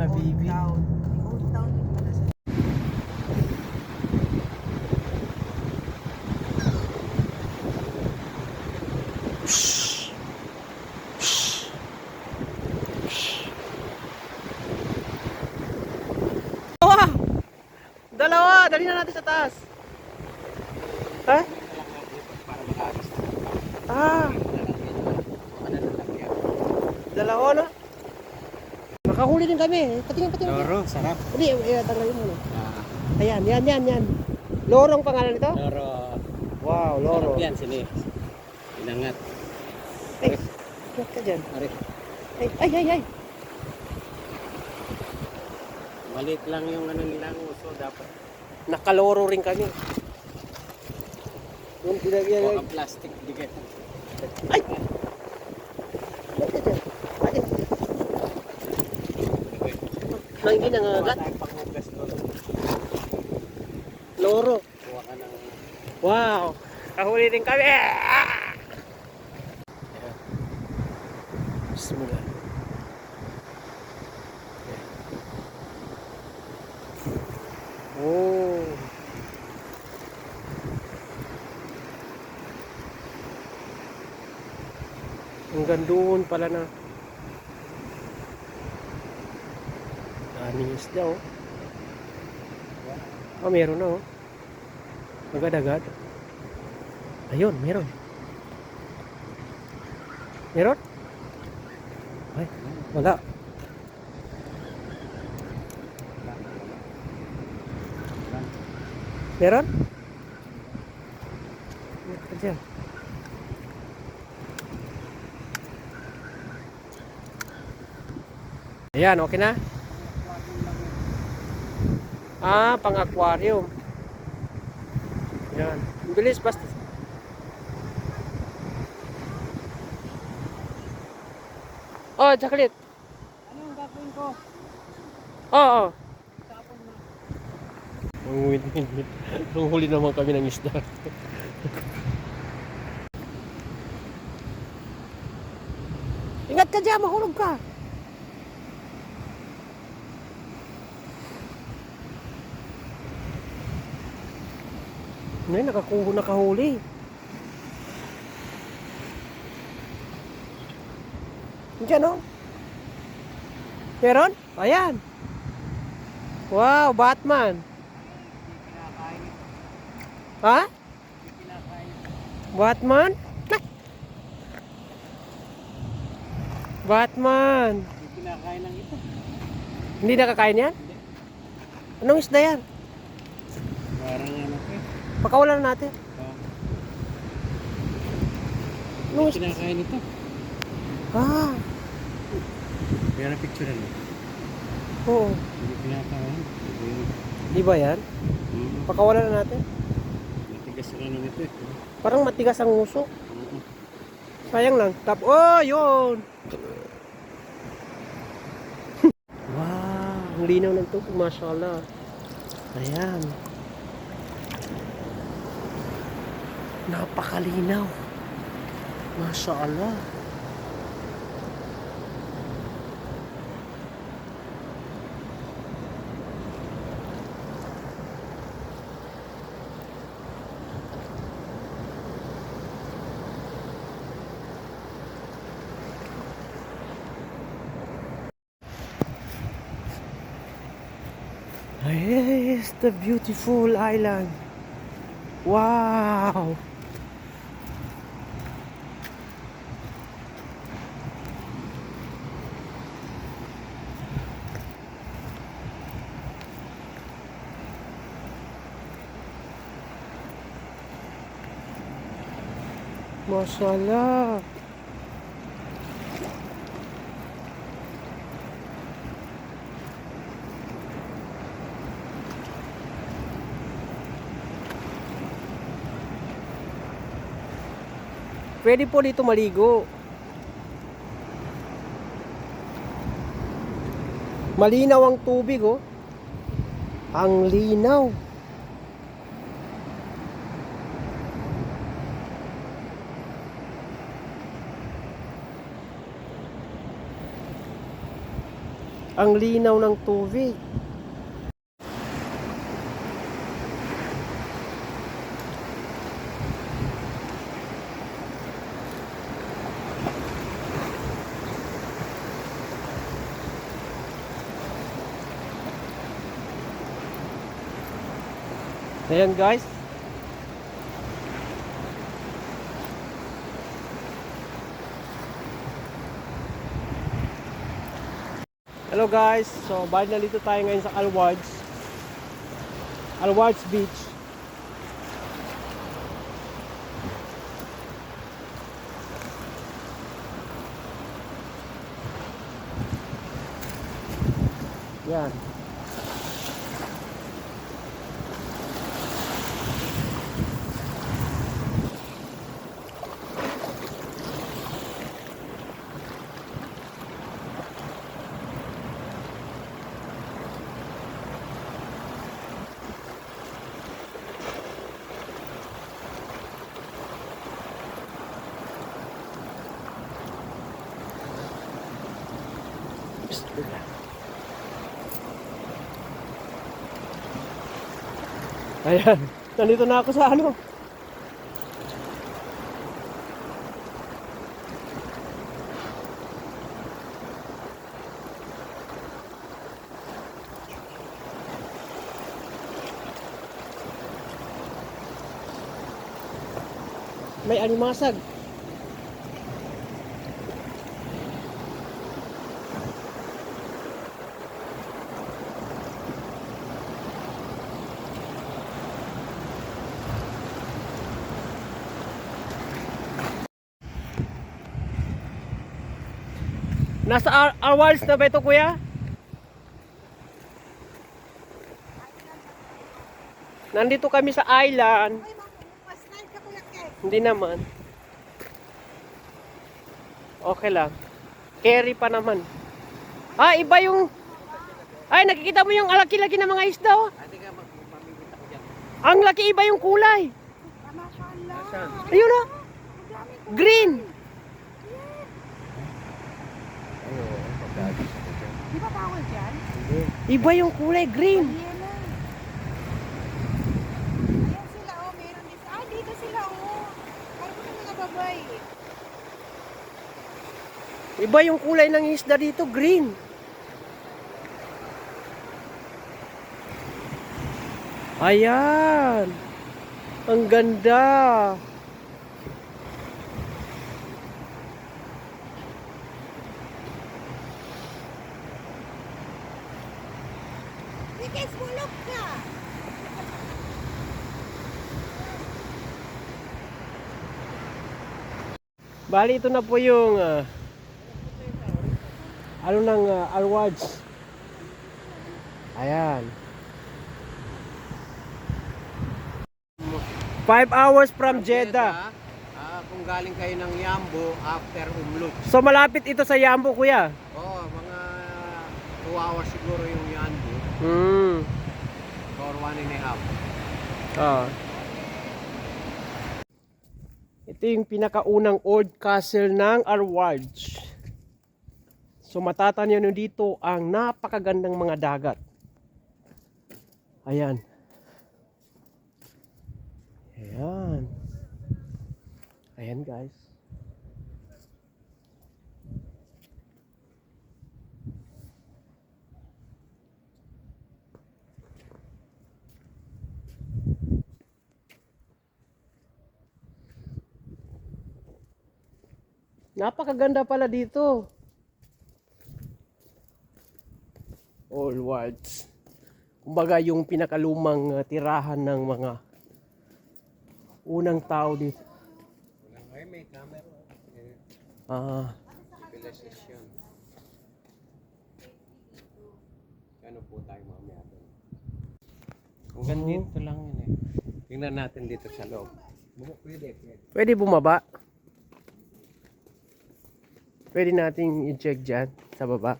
kabibi. Old town Dalawa! Dalawa! Dali na natin sa taas. Ha? Ah, dalawa na. Makahuli din kami. Patingin, patingin. Loro, sarap. Hindi, eh, tanggalin mo. Ah, Ayan, yan, yan, yan. Lorong pangalan nito? loro. Wow, loro. Sarap yan, sini. Inangat. Ay, huwag ka dyan. Ari, Ay, ay, ay, ay. maliit lang yung ano nilang uso dapat. Nakaloro rin kami. Yung pinagyan, Baka plastic, ka. ay. Huwag ka dyan. Ay, nang hindi doon. Loro. Wow! Kahuli din kami! Ah! Bismillah. Oh! Hanggang doon pala na. Daming isda oh. Oh, meron na oh. Agad-agad. Ayun, meron. Meron? Ay, wala. Meron? Meron dyan. Ayan, okay na? Ah, pang aquarium. Yan. Ang bilis basta. Oh, chocolate. Anong gagawin ko? Oo. Oh, Tapon mo. Ang win-win. Ang huli naman kami ng isda. Ingat ka dyan, mahulog ka. Nay, nakakuho nakahuli. Diyan oh. Meron? Ayan. Wow, Batman. Ha? Batman? Batman. Hindi kinakain lang ito. Hindi nakakain yan? Anong isda yan? Parang ano ko. Pakawalan natin. Ah, Anong Hindi isda? kinakain ito. Ah, Kaya picture ano. oo. Hindi kinakain. Hindi. Di ba yan? Mm, Pakawalan na natin. Matigas ang ano nito eh. Parang matigas ang. Mm, Sayang lang. Tap, oh, yun! wow, ang linaw ng tubig, mashallah. Ayan. Napakalinaw. Mashallah. Yes, the beautiful island. Wow. Mashallah. Pwede po dito maligo. Malinaw ang tubig, oh. Ang linaw. Ang linaw ng tubig. Ayan guys. Hello guys. So, bali nalito tayo ngayon sa Alwards. Alwards Beach. Yan. Ayan. Nandito na ako sa ano. May animasag. Nasa Arwals na ba ito, kuya? Nandito kami sa island. Hindi naman. Okay lang. Carry pa naman. Ah, iba yung... Ay, nakikita mo yung laki-laki ng mga isda, oh. Ang laki iba yung kulay. Ayun, oh. Green. Di ba bawal dyan? Iba yung kulay, green. Na. Ayan sila oh, meron dito. Ah, dito sila oh. Parang ko mga babay. Iba yung kulay ng isda dito, green. Ayan. Ang ganda. Ikis, bulok ka. Bali, ito na po yung ah, ano ng uh, Alwards. Ayan. Five hours from Jeddah. Ah, kung galing kayo ng Yambo after Umlut. So malapit ito sa Yambo, kuya. Oo, mga 2 hours siguro yung Yambo Hmm. 1 and a half. Ah. Ito yung pinakaunang old castle ng Arwards. So matatanaw nyo dito ang napakagandang mga dagat. Ayan. Ayan. Ayan guys. Napakaganda pala dito. All wards. Kumbaga yung pinakalumang uh, tirahan ng mga unang tao dito. Ay, may camera. Ah, Civilization. Ano po tayo mamaya doon? Hanggang dito lang yun eh. Tingnan natin dito sa loob. Pwede, pwede. pwede bumaba. Pwede nating i-check dyan sa baba.